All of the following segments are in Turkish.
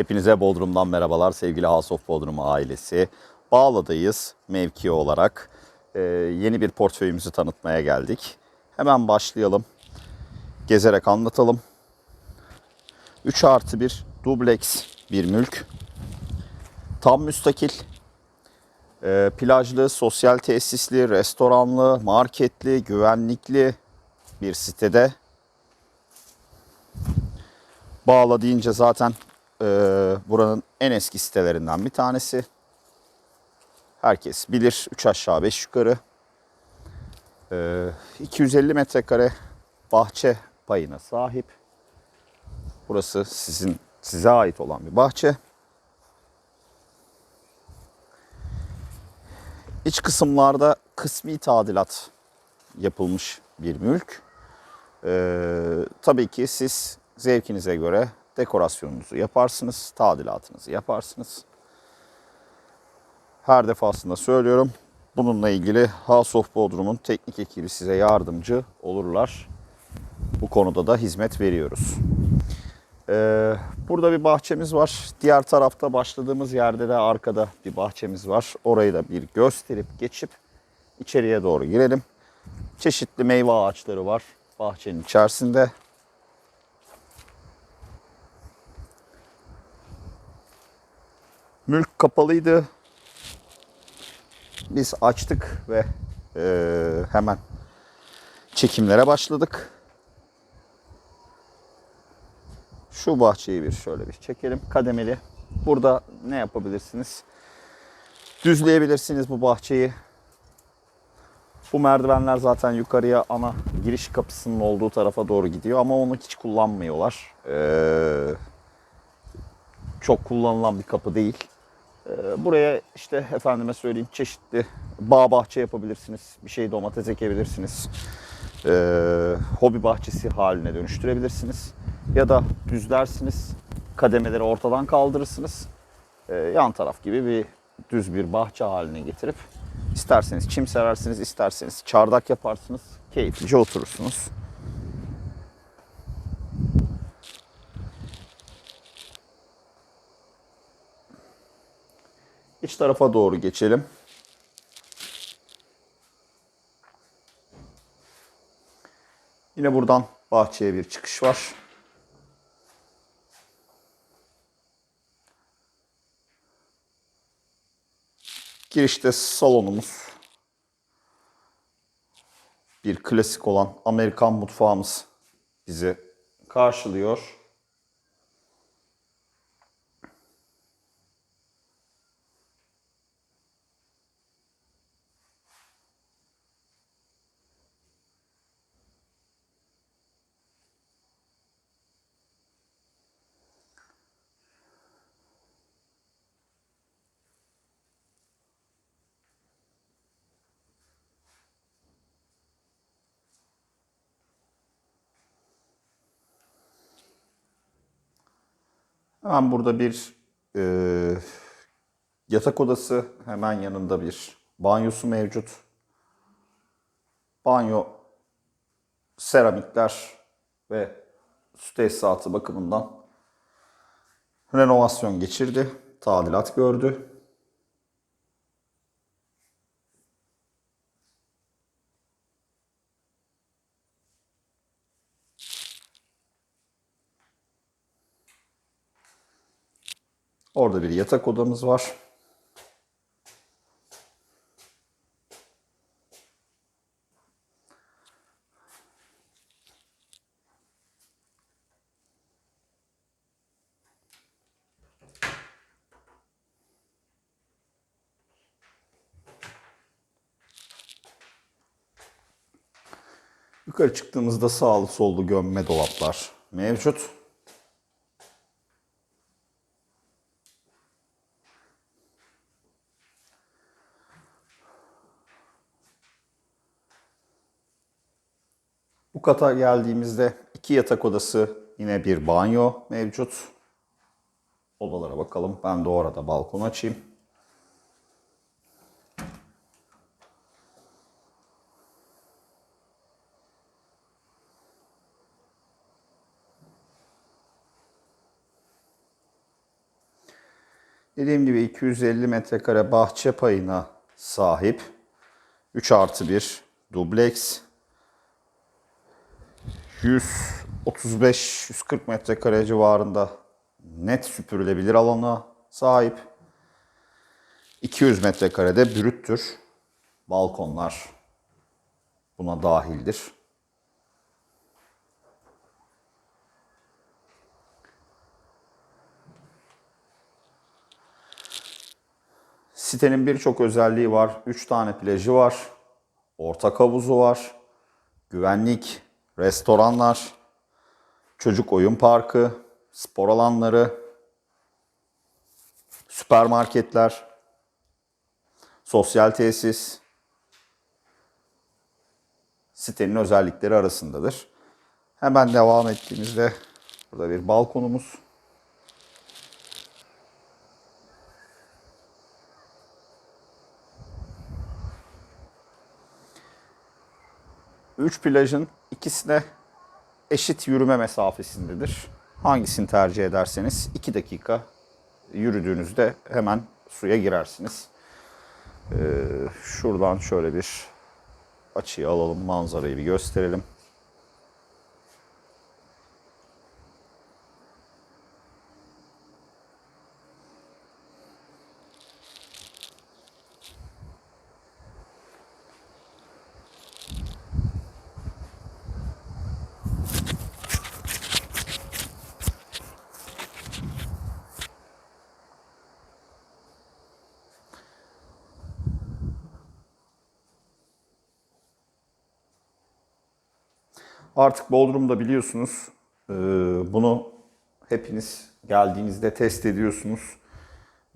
Hepinize Bodrum'dan merhabalar sevgili House of Bodrum ailesi. Bağla'dayız mevki olarak. Ee, yeni bir portföyümüzü tanıtmaya geldik. Hemen başlayalım. Gezerek anlatalım. 3 artı 1 dubleks bir mülk. Tam müstakil. Ee, plajlı, sosyal tesisli, restoranlı, marketli, güvenlikli bir sitede. Bağla deyince zaten e, buranın en eski sitelerinden bir tanesi. Herkes bilir. 3 aşağı 5 yukarı. E, 250 metrekare bahçe payına sahip. Burası sizin size ait olan bir bahçe. İç kısımlarda kısmi tadilat yapılmış bir mülk. Ee, tabii ki siz zevkinize göre dekorasyonunuzu yaparsınız, tadilatınızı yaparsınız. Her defasında söylüyorum. Bununla ilgili House of Bodrum'un teknik ekibi size yardımcı olurlar. Bu konuda da hizmet veriyoruz. Ee, burada bir bahçemiz var. Diğer tarafta başladığımız yerde de arkada bir bahçemiz var. Orayı da bir gösterip geçip içeriye doğru girelim. Çeşitli meyve ağaçları var bahçenin içerisinde. Mülk kapalıydı. Biz açtık ve eee, hemen çekimlere başladık. Şu bahçeyi bir şöyle bir çekelim kademeli. Burada ne yapabilirsiniz? Düzleyebilirsiniz bu bahçeyi. Bu merdivenler zaten yukarıya ana giriş kapısının olduğu tarafa doğru gidiyor ama onu hiç kullanmıyorlar. Ee, çok kullanılan bir kapı değil. Ee, buraya işte efendime söyleyeyim çeşitli bağ bahçe yapabilirsiniz. Bir şey domates ekebilirsiniz. Ee, hobi bahçesi haline dönüştürebilirsiniz. Ya da düzlersiniz. Kademeleri ortadan kaldırırsınız. Ee, yan taraf gibi bir düz bir bahçe haline getirip isterseniz çim serersiniz, isterseniz çardak yaparsınız. Keyiflice oturursunuz. İç tarafa doğru geçelim. Yine buradan bahçeye bir çıkış var. Girişte salonumuz. Bir klasik olan Amerikan mutfağımız bizi karşılıyor. Hemen burada bir e, yatak odası, hemen yanında bir banyosu mevcut. Banyo seramikler ve su tesisatı bakımından renovasyon geçirdi, tadilat gördü. Orada bir yatak odamız var. Yukarı çıktığımızda sağlı sollu gömme dolaplar mevcut. Bu kata geldiğimizde iki yatak odası, yine bir banyo mevcut. Odalara bakalım. Ben de orada balkon açayım. Dediğim gibi 250 metrekare bahçe payına sahip. 3 artı 1 dubleks. 135-140 metrekare civarında net süpürülebilir alana sahip. 200 metrekarede brüttür. Balkonlar buna dahildir. Sitenin birçok özelliği var. 3 tane plajı var. Ortak havuzu var. Güvenlik, restoranlar, çocuk oyun parkı, spor alanları, süpermarketler, sosyal tesis sitenin özellikleri arasındadır. Hemen devam ettiğimizde burada bir balkonumuz. Üç plajın ikisine eşit yürüme mesafesindedir. Hangisini tercih ederseniz 2 dakika yürüdüğünüzde hemen suya girersiniz. Ee, şuradan şöyle bir açıyı alalım, manzarayı bir gösterelim. Artık Bodrum'da biliyorsunuz e, bunu hepiniz geldiğinizde test ediyorsunuz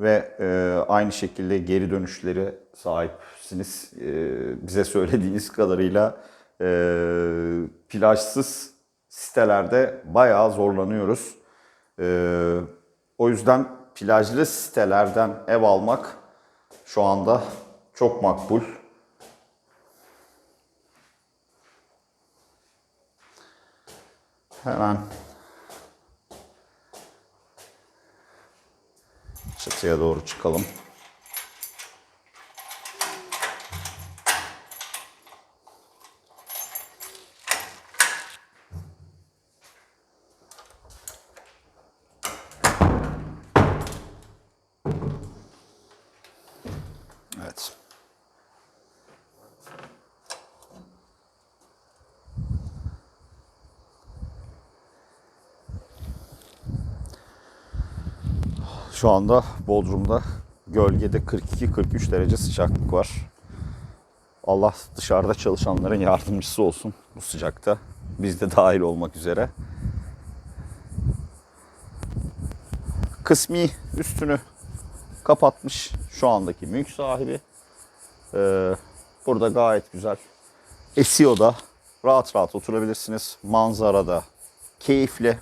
ve e, aynı şekilde geri dönüşleri sahipsiniz. E, bize söylediğiniz kadarıyla plajsız sitelerde bayağı zorlanıyoruz. O yüzden plajlı sitelerden ev almak şu anda çok makbul. Hemen çatıya doğru çıkalım. Evet. Şu anda Bodrum'da gölgede 42-43 derece sıcaklık var. Allah dışarıda çalışanların yardımcısı olsun bu sıcakta. Biz de dahil olmak üzere. Kısmi üstünü kapatmış şu andaki mülk sahibi. Ee, burada gayet güzel. Esiyor da rahat rahat oturabilirsiniz. Manzarada keyifli.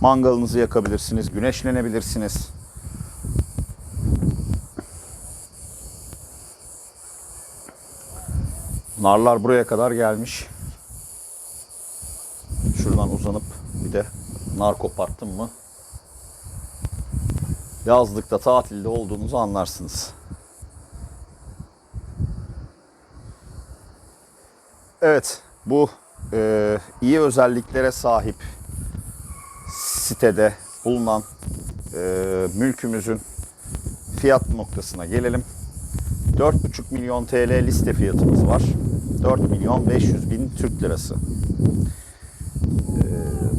Mangalınızı yakabilirsiniz, güneşlenebilirsiniz. Narlar buraya kadar gelmiş. Şuradan uzanıp bir de nar koparttım mı yazlıkta tatilde olduğunuzu anlarsınız. Evet, bu e, iyi özelliklere sahip sitede bulunan e, mülkümüzün fiyat noktasına gelelim. 4,5 milyon TL liste fiyatımız var. 4 milyon 500 bin Türk lirası. E,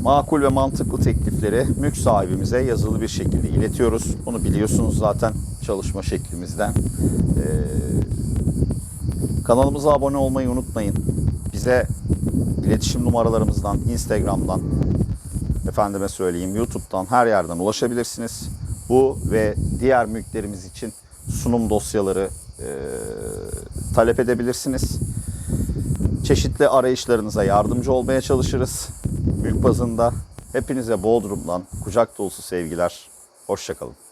makul ve mantıklı teklifleri mülk sahibimize yazılı bir şekilde iletiyoruz. Bunu biliyorsunuz zaten çalışma şeklimizden. E, kanalımıza abone olmayı unutmayın. Bize iletişim numaralarımızdan, Instagram'dan, efendime söyleyeyim YouTube'dan her yerden ulaşabilirsiniz. Bu ve diğer mülklerimiz için sunum dosyaları e, talep edebilirsiniz. Çeşitli arayışlarınıza yardımcı olmaya çalışırız. Mülk bazında hepinize Bodrum'dan kucak dolusu sevgiler. Hoşçakalın.